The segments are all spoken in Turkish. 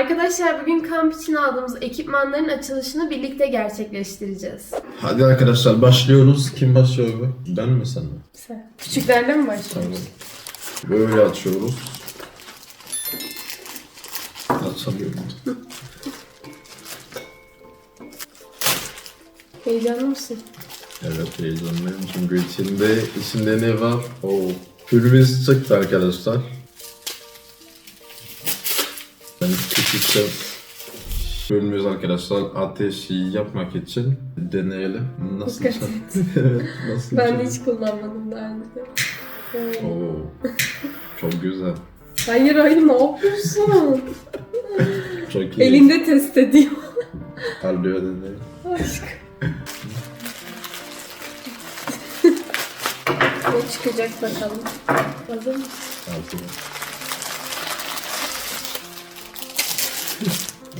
Arkadaşlar bugün kamp için aldığımız ekipmanların açılışını birlikte gerçekleştireceğiz. Hadi arkadaşlar başlıyoruz. Kim başlıyor be? Ben mi sen mi? Sen. Küçüklerle mi Tamam. başlıyoruz? Böyle açıyoruz. Açamıyorum. Heyecanlı mısın? Evet heyecanlıyım çünkü içinde, içinde ne var? O pürümüz çıktı arkadaşlar. Küçükçe pürümüz arkadaşlar ateşi yapmak için deneyelim. Nasıl Dikkat et. Evet, nasıl Ben de hiç kullanmadım daha önce. Oo, çok güzel. Hayır hayır ne yapıyorsun? Çok iyi. Elinde test ediyor. Alıyor deneyelim. Aşk. ne çıkacak bakalım. Hazır mısın? Altına.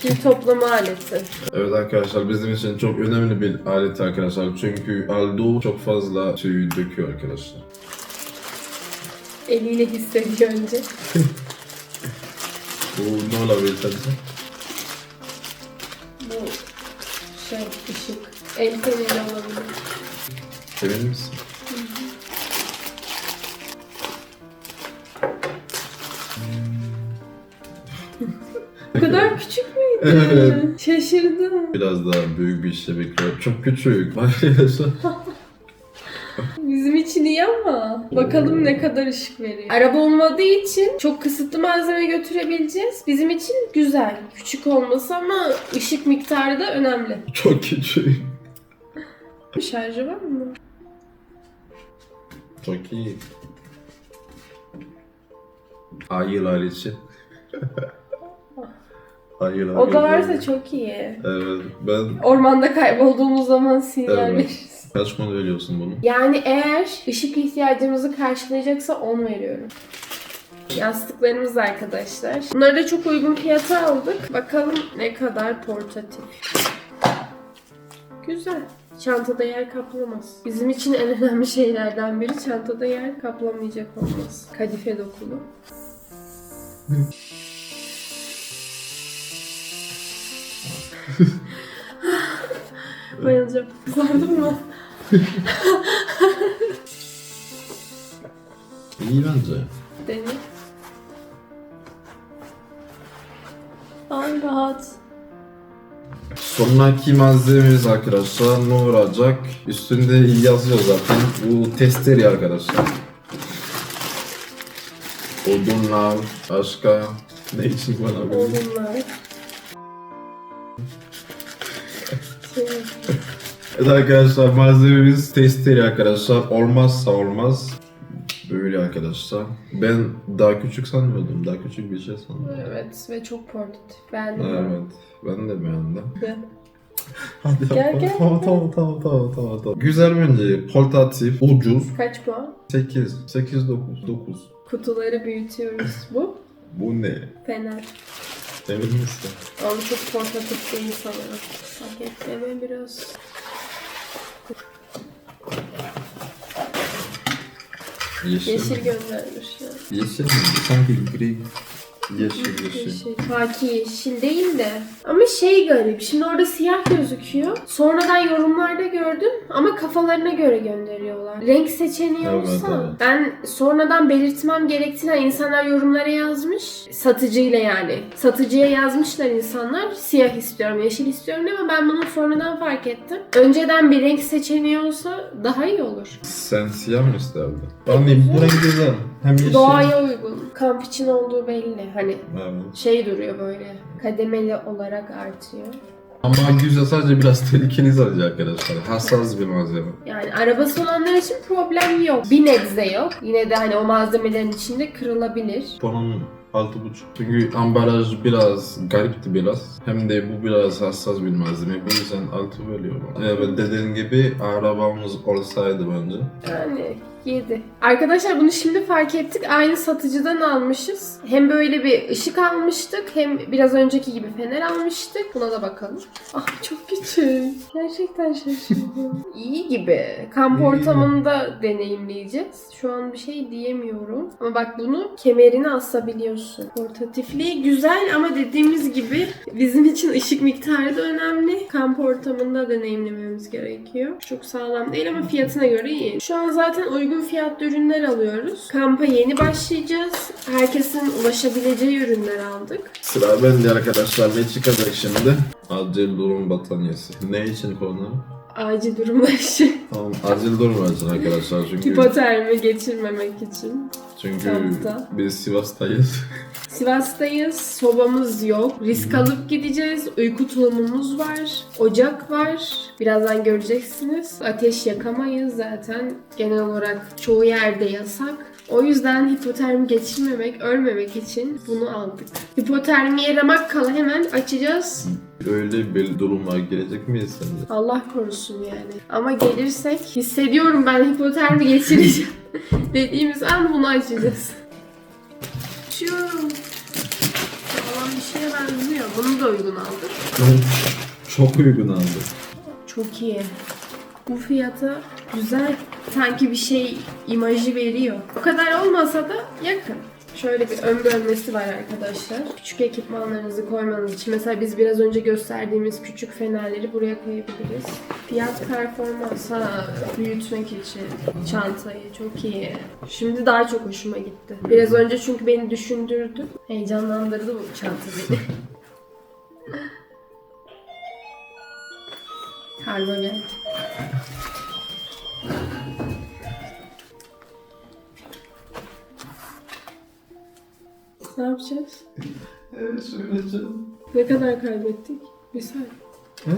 Tüy toplama aleti. Evet arkadaşlar bizim için çok önemli bir alet arkadaşlar. Çünkü Aldo çok fazla tüy döküyor arkadaşlar. Eliyle hissediyor önce. Bu ne olabilir sence? Bu şey ışık. El feneri olabilir. Emin misin? Evet. Şaşırdım. Biraz daha büyük bir şey bekliyorum. Çok küçük arkadaşlar. Bizim için iyi ama bakalım ne kadar ışık veriyor. Araba olmadığı için çok kısıtlı malzeme götürebileceğiz. Bizim için güzel. Küçük olması ama ışık miktarı da önemli. çok küçük. Şarjı var mı? Çok iyi. Ayılar için. Ayılar O da varsa çok iyi. Evet ben Ormanda kaybolduğumuz zaman sinyal Evet. veririz. kaç konu veriyorsun bunu? Yani eğer ışık ihtiyacımızı karşılayacaksa 10 veriyorum. Yastıklarımız arkadaşlar. Bunları da çok uygun fiyata aldık. Bakalım ne kadar portatif. Güzel. Çantada yer kaplamaz. Bizim için en önemli şeylerden biri çantada yer kaplamayacak olmaz. Kadife dokulu. Bayılacağım. Sardın mı? İyi bence. Dene. Ay rahat. Sonraki malzememiz arkadaşlar ne olacak? Üstünde yazıyor zaten. Bu testeri arkadaşlar. Odunlar, başka ne için kullanabiliriz? Oğlumlar. Şey, Evet arkadaşlar malzememiz testeri arkadaşlar. Olmazsa olmaz. Böyle arkadaşlar. Ben daha küçük sanmıyordum. Daha küçük bir şey sanıyordum. evet ve çok portatif. Beğendim. Evet. Ben de beğendim. ben. Hadi Gel, yapalım. gel. Tamam tamam tamam tamam tamam. tamam. Güzel bence. Portatif, ucuz. Kaç puan? 8, 8, 9, 9. Kutuları büyütüyoruz. Bu Bu ne? fener. Emin misin? Ama çok portatif değil sanırım. Paketleme biraz. Yeşil. Yeşil mi? göndermiş ya. Yeşil mi? Sanki gri. Yeşil yeşil. Yeşil. Haki yeşil değil de. Ama şey garip. Şimdi orada siyah gözüküyor. Sonradan yorumlarda gördüm ama kafalarına göre gönderiyorlar. Renk seçeneği Evet, olsa evet. ben sonradan belirtmem gerektiğini insanlar yorumlara yazmış. Satıcıyla yani. Satıcıya yazmışlar insanlar. Siyah istiyorum, yeşil istiyorum diye ama ben bunu sonradan fark ettim. Önceden bir renk seçeneği olsa daha iyi olur. Sen siyah mı isterdin? Anlayayım bu renk güzel. Hem yeşil. Doğaya uygun. Kamp için olduğu belli. Hani Evet. şey duruyor böyle. Kademeli olarak artıyor. Ama güzel sadece biraz tehlikeli sadece arkadaşlar. Hassas bir malzeme. Yani arabası olanlar için problem yok. Bir nebze yok. Yine de hani o malzemelerin içinde kırılabilir. Bunun altı buçuk. Çünkü ambalaj biraz garipti biraz. Hem de bu biraz hassas bir malzeme. Bu yüzden altı veriyorum. Evet dediğin gibi arabamız olsaydı bence. Yani 7. Arkadaşlar bunu şimdi fark ettik. Aynı satıcıdan almışız. Hem böyle bir ışık almıştık hem biraz önceki gibi fener almıştık. Buna da bakalım. Ah çok küçük. Gerçekten şaşırdım. İyi gibi. Kamp ortamında deneyimleyeceğiz. Şu an bir şey diyemiyorum. Ama bak bunu kemerine asabiliyorsun. Portatifliği güzel ama dediğimiz gibi bizim için ışık miktarı da önemli. Kamp ortamında deneyimlememiz gerekiyor. Çok sağlam değil ama fiyatına göre iyi. Şu an zaten uygun fiyatlı ürünler alıyoruz. Kampa yeni başlayacağız. Herkesin ulaşabileceği ürünler aldık. Sıra bende arkadaşlar. Ne çıkacak şimdi? Acil durum battaniyesi. Ne için konu? Acil durumlar için. Tamam, acil durum için arkadaşlar çünkü Hipotermi geçirmemek için. çünkü Kampta. biz Sivas'tayız. Sivas'tayız. Sobamız yok. Risk alıp gideceğiz. Uyku tulumumuz var. Ocak var. Birazdan göreceksiniz. Ateş yakamayız zaten. Genel olarak çoğu yerde yasak. O yüzden hipotermi geçirmemek, ölmemek için bunu aldık. Hipotermiye ramak kala hemen açacağız. Öyle bir duruma gelecek miyiz sence? Allah korusun yani. Ama gelirsek hissediyorum ben hipotermi geçireceğim. Dediğimiz an bunu açacağız. Açıyorum. Sağlam bir şeye benziyor. Bunu da uygun aldık. Çok uygun aldı. Çok iyi. Bu fiyata güzel. Sanki bir şey imajı veriyor. O kadar olmasa da yakın. Şöyle bir ön bölmesi var arkadaşlar. Küçük ekipmanlarınızı koymanız için. Mesela biz biraz önce gösterdiğimiz küçük fenerleri buraya koyabiliriz. Fiyat performans büyütmek için çantayı çok iyi. Şimdi daha çok hoşuma gitti. Biraz önce çünkü beni düşündürdü. Heyecanlandırdı bu çanta beni. Kargo geldi. Ne yapacağız? Evet söyleyeceğim. Ne kadar kaybettik? Bir saat. He?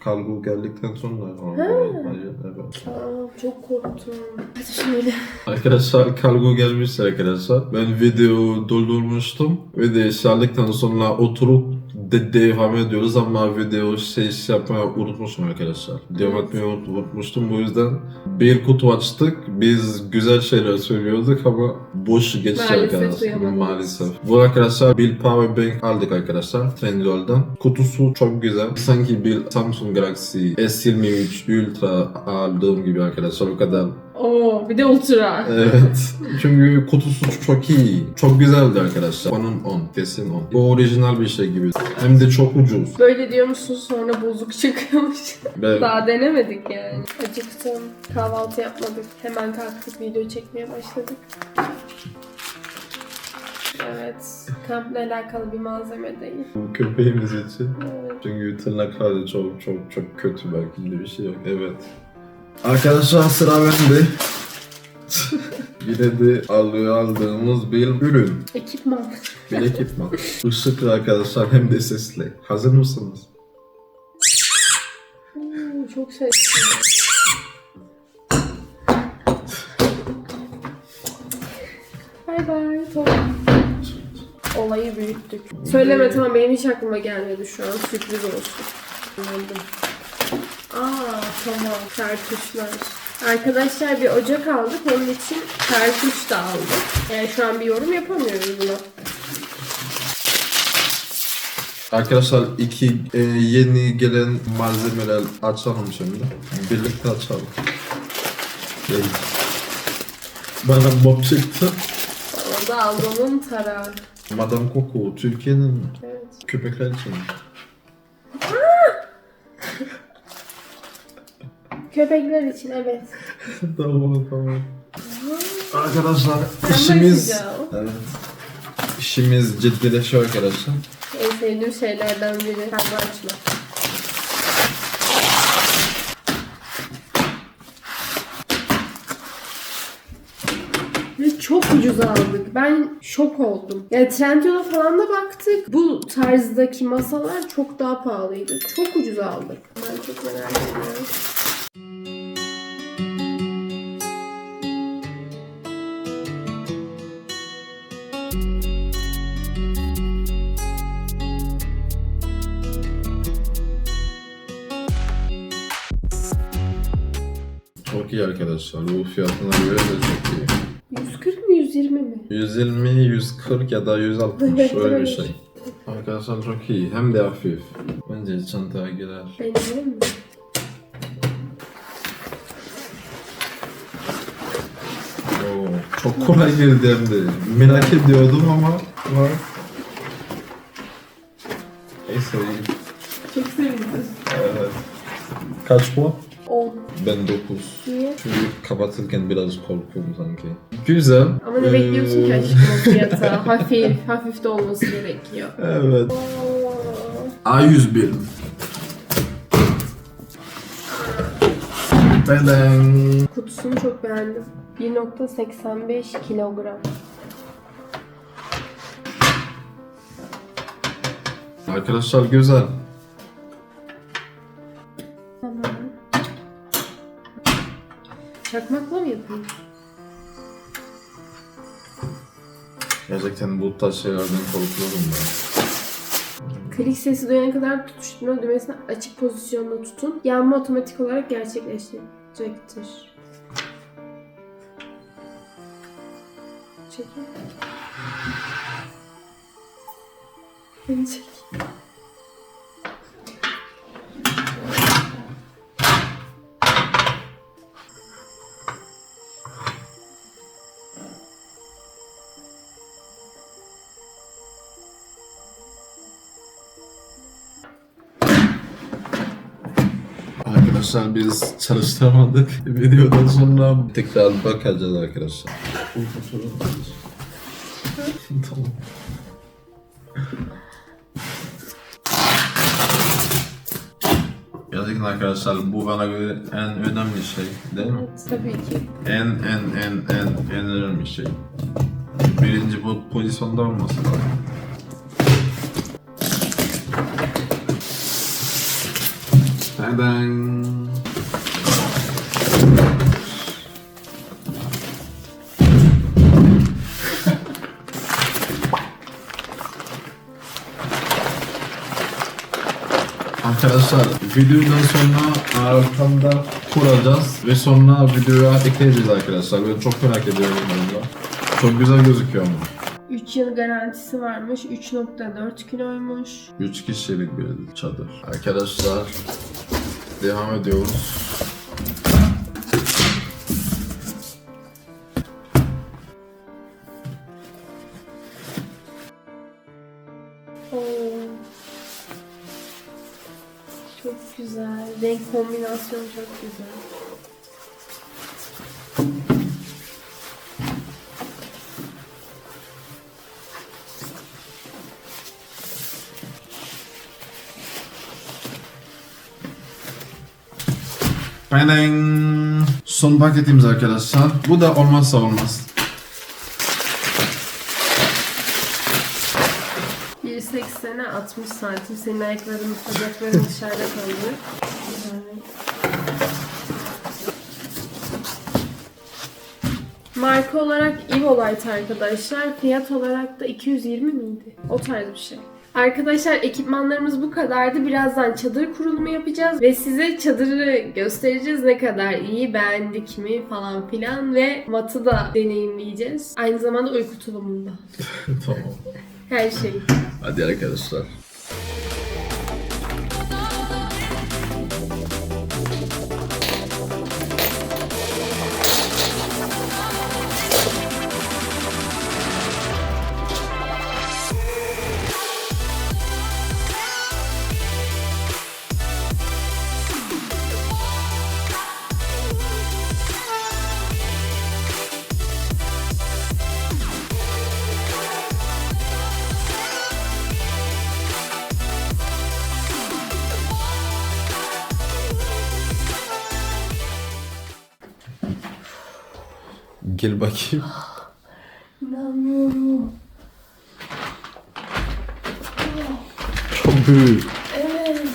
Kargo geldikten sonra. Hayır, evet. Aa, çok korktum. Hadi şöyle. Arkadaşlar kargo gelmiş arkadaşlar. Ben video doldurmuştum. Video işaretlikten sonra oturup de devam ediyoruz ama video şey, şey yapmayı unutmuşum arkadaşlar. Devam etmeyi unut- unutmuştum. Bu yüzden bir kutu açtık. Biz güzel şeyler söylüyorduk ama boş Maalesef arkadaşlar. Maalesef. Bu arkadaşlar bir power bank aldık arkadaşlar Trendyol'dan. Kutusu çok güzel. Sanki bir Samsung Galaxy S23 Ultra aldığım gibi arkadaşlar. O kadar Oo, bir de ultra. Evet. Çünkü kutusu çok iyi. Çok güzeldi arkadaşlar. Onun 10. Kesin 10. Bu orijinal bir şey gibi. Hem de çok ucuz. Böyle diyor musun sonra bozuk çıkıyormuş. Ve Daha denemedik yani. Acıktım. Kahvaltı yapmadık. Hemen kalktık video çekmeye başladık. Evet. Kampla alakalı bir malzeme değil. bu köpeğimiz için. Evet. Çünkü tırnakları çok çok çok kötü belki de bir şey yok. Evet. Arkadaşlar sıra bende. Yine de alıyor aldığımız bir ürün. Ekipman. Bir ekipman. Işıklı arkadaşlar hem de sesli. Hazır mısınız? Oo, çok sesli. Bay bay. Olayı büyüttük. Söyleme tamam benim hiç aklıma gelmedi şu an. Sürpriz olsun. Anladım. Aa tamam. Kartuşlar. Arkadaşlar bir ocak aldık. Onun için kartuş da aldık. Yani şu an bir yorum yapamıyoruz buna. Arkadaşlar iki e, yeni gelen malzemeler açalım şimdi. Birlikte açalım. Evet. Bana mob çıktı. Bana da alnımın tarağı. Madame Coco, Türkiye'nin Evet. köpekler için. Köpekler için evet. tamam tamam. Arkadaşlar işimiz... Evet. İşimiz ciddileşiyor arkadaşlar. En sevdiğim şeylerden biri kargo açmak. Ve çok ucuz aldık. Ben şok oldum. Yani Trendyol'a falan da baktık. Bu tarzdaki masalar çok daha pahalıydı. Çok ucuz aldık. Ben çok merak ediyorum. arkadaşlar. Bu fiyatına göre de çok iyi. 140 mı 120 mi? 120, 140 ya da 160 öyle bir şey. Arkadaşlar çok iyi. Hem de hafif. Bence çantaya girer. Benim mi? Çok kolay girdi hem de. Merak ediyordum ama var. Neyse iyi. Çok sevindim. Evet. Kaç bu? 10. Ben 9. Niye? Çünkü kapatırken biraz korkuyorum sanki. Güzel. Ama ne Ee, bekliyorsun ki aşkım o fiyata? hafif, hafif de olması gerekiyor. Evet. A101. Beden. Kutusunu çok beğendim. 1.85 kilogram. Arkadaşlar güzel. Gerçekten bu tarz şeylerden korkuyorum ben. Klik sesi duyana kadar tutuşturma düğmesini açık pozisyonda tutun. Yanma otomatik olarak gerçekleşecektir. Çekil. Beni çek. Arkadaşlar biz çalıştıramadık. Videodan sonra tekrar bakacağız arkadaşlar. tamam. Gerçekten arkadaşlar bu bana göre en önemli şey değil mi? Evet, tabii ki. En en en en en önemli şey. Birinci bu pozisyonda olması lazım. Neden? Arkadaşlar videodan sonra arkamda kuracağız ve sonra videoya ekleyeceğiz arkadaşlar. Ben çok merak ediyorum bunu. Çok güzel gözüküyor ama. 3 yıl garantisi varmış. 3.4 kiloymuş. 3 kişilik bir çadır. Arkadaşlar devam ediyoruz. Renk kombinasyonu çok güzel. Aynen. Son paketimiz arkadaşlar. Bu da olmazsa olmaz. 1.80'e 60 santim. Senin ayakların, bacakların dışarıda kalıyor. Güzel. Marka olarak Evolite arkadaşlar. Fiyat olarak da 220 miydi? O tarz bir şey. Arkadaşlar ekipmanlarımız bu kadardı. Birazdan çadır kurulumu yapacağız ve size çadırı göstereceğiz ne kadar iyi beğendik mi falan filan ve matı da deneyimleyeceğiz. Aynı zamanda uyku tulumunda. tamam. Her şey. Hadi arkadaşlar. Gel bakayım. İnanmıyorum. Çok büyük. Evet.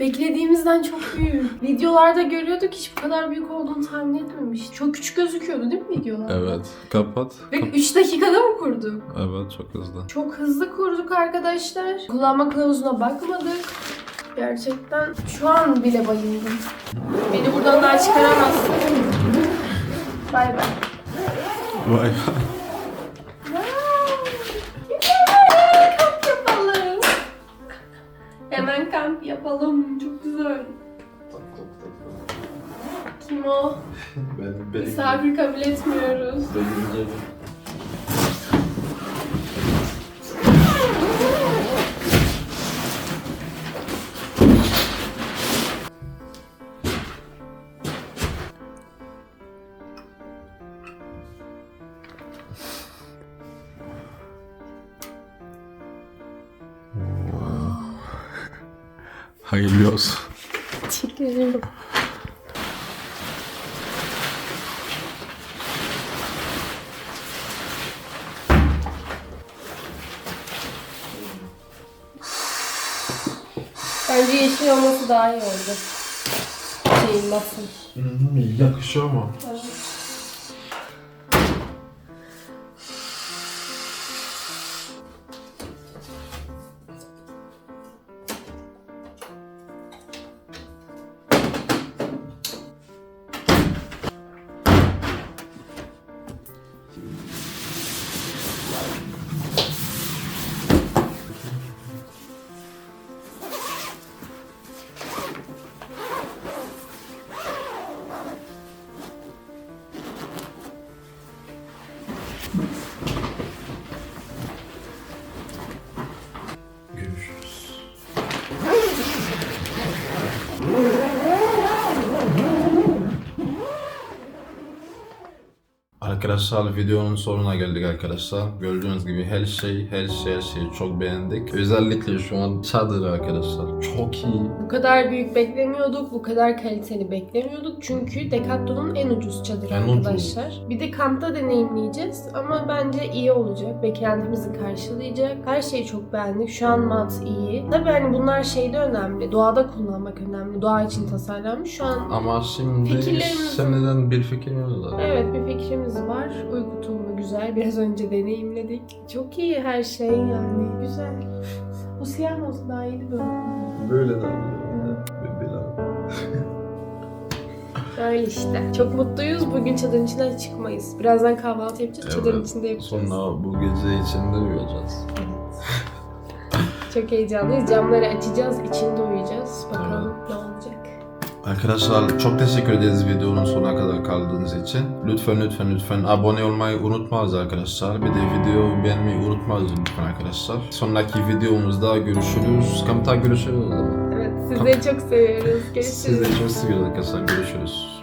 Beklediğimizden çok büyük. Videolarda görüyorduk hiç bu kadar büyük olduğunu tahmin etmemiş. Çok küçük gözüküyordu değil mi videolarda? Evet. Kapat. Ve 3 dakikada mı kurduk? Evet çok hızlı. Çok hızlı kurduk arkadaşlar. Kullanma kılavuzuna bakmadık. Gerçekten şu an bile bayıldım. Beni buradan daha çıkaramazsın. Bay bay. Vay. Kamp yapalım. Hemen kamp yapalım. Çok güzel. Kim o? Ben, Misafir kabul etmiyoruz. Hayırlı Bence yeşil olması daha iyi oldu. Şeyin nasıl? Yakışıyor mu? Arkadaşlar videonun sonuna geldik arkadaşlar. Gördüğünüz gibi her şey, her şey, her şeyi çok beğendik. Özellikle şu an çadır arkadaşlar. Çok iyi. Bu kadar büyük beklemiyorduk, bu kadar kaliteli beklemiyorduk. Çünkü Decathlon'un en ucuz çadırı En ucuz. arkadaşlar. Bir de kampta deneyimleyeceğiz ama bence iyi olacak. Beklentimizi karşılayacak. Her şeyi çok beğendik. Şu an mat iyi. Tabii hani bunlar şeyde önemli. Doğada kullanmak önemli. Doğa için tasarlanmış. Şu an Ama şimdi Fikirlerimiz- şimdiden bir fikrimiz var. Evet bir fikrimiz var. Uyku tulumu güzel. Biraz önce deneyimledik. Çok iyi her şey yani. Güzel. Bu siyah olsa daha iyiydi böyle. Böyle de. Öyle işte. Çok mutluyuz. Bugün çadırın içinden çıkmayız. Birazdan kahvaltı yapacağız. Çadırın Evet. içinde yapacağız. Sonra bu gece içinde uyuyacağız. Evet. Çok heyecanlıyız. Camları açacağız. içinde uyuyacağız. Bakalım ne olacak. Arkadaşlar çok teşekkür ederiz videonun sonuna kadar kaldığınız için. Lütfen lütfen lütfen abone olmayı unutmayız arkadaşlar. Bir de video beğenmeyi unutmayız lütfen arkadaşlar. Sonraki videomuzda görüşürüz. Kampta görüşürüz. Evet sizleri çok seviyoruz. Görüşürüz. Sizleri çok seviyoruz arkadaşlar. Görüşürüz.